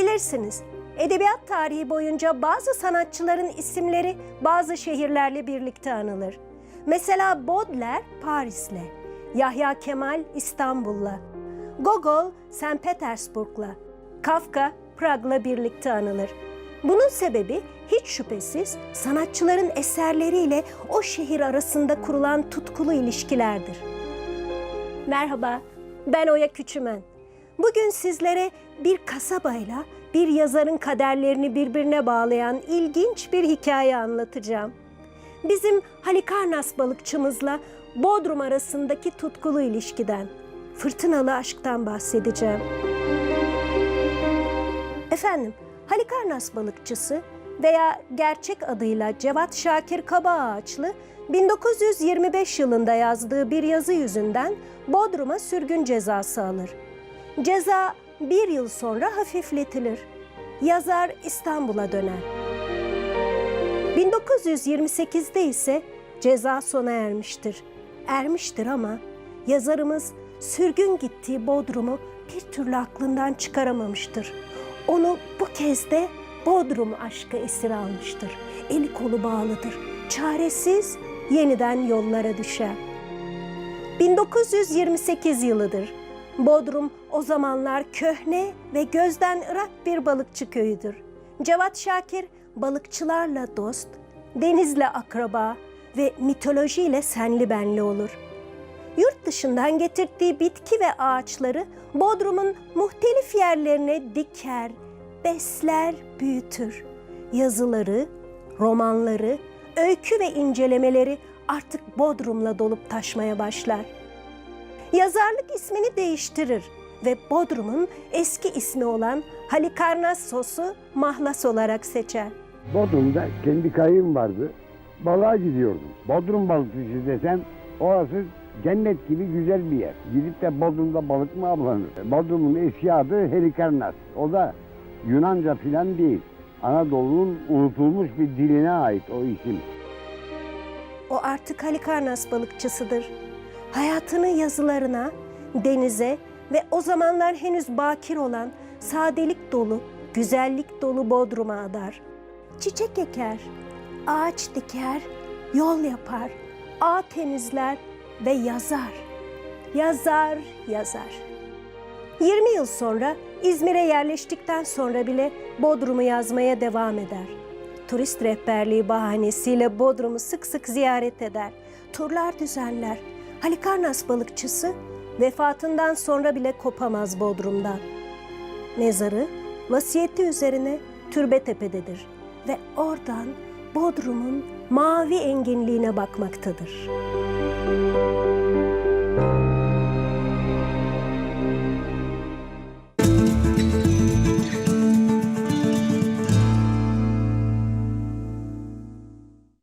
misiniz? Edebiyat tarihi boyunca bazı sanatçıların isimleri bazı şehirlerle birlikte anılır. Mesela Baudelaire Paris'le, Yahya Kemal İstanbul'la, Gogol St. Petersburg'la, Kafka Prag'la birlikte anılır. Bunun sebebi hiç şüphesiz sanatçıların eserleriyle o şehir arasında kurulan tutkulu ilişkilerdir. Merhaba, ben Oya Küçümen. Bugün sizlere bir kasabayla bir yazarın kaderlerini birbirine bağlayan ilginç bir hikaye anlatacağım. Bizim Halikarnas balıkçımızla Bodrum arasındaki tutkulu ilişkiden, fırtınalı aşktan bahsedeceğim. Efendim, Halikarnas balıkçısı veya gerçek adıyla Cevat Şakir Kabaağaçlı 1925 yılında yazdığı bir yazı yüzünden Bodrum'a sürgün cezası alır. Ceza bir yıl sonra hafifletilir. Yazar İstanbul'a döner. 1928'de ise ceza sona ermiştir. Ermiştir ama yazarımız sürgün gittiği Bodrum'u bir türlü aklından çıkaramamıştır. Onu bu kez de Bodrum aşkı esir almıştır. Eli kolu bağlıdır. Çaresiz yeniden yollara düşer. 1928 yılıdır. Bodrum o zamanlar köhne ve gözden ırak bir balıkçı köyüdür. Cevat Şakir balıkçılarla dost, denizle akraba ve mitolojiyle senli benli olur. Yurt dışından getirdiği bitki ve ağaçları Bodrum'un muhtelif yerlerine diker, besler, büyütür. Yazıları, romanları, öykü ve incelemeleri artık Bodrum'la dolup taşmaya başlar. Yazarlık ismini değiştirir ve Bodrum'un eski ismi olan Halikarnas sosu mahlas olarak seçer. Bodrum'da kendi kayığım vardı. Balığa gidiyordum. Bodrum balıkçısı desem orası cennet gibi güzel bir yer. Gidip de Bodrum'da balık mı avlanır? Bodrum'un eski adı Helikarnas. O da Yunanca filan değil. Anadolu'nun unutulmuş bir diline ait o isim. O artık Halikarnas balıkçısıdır. Hayatını yazılarına, denize ve o zamanlar henüz bakir olan sadelik dolu, güzellik dolu Bodrum'a adar. Çiçek eker, ağaç diker, yol yapar, ağ temizler ve yazar. Yazar, yazar. 20 yıl sonra İzmir'e yerleştikten sonra bile Bodrum'u yazmaya devam eder. Turist rehberliği bahanesiyle Bodrum'u sık sık ziyaret eder. Turlar düzenler. Halikarnas balıkçısı vefatından sonra bile kopamaz Bodrum'dan. Mezarı vasiyeti üzerine Türbetepe'dedir ve oradan Bodrum'un mavi enginliğine bakmaktadır.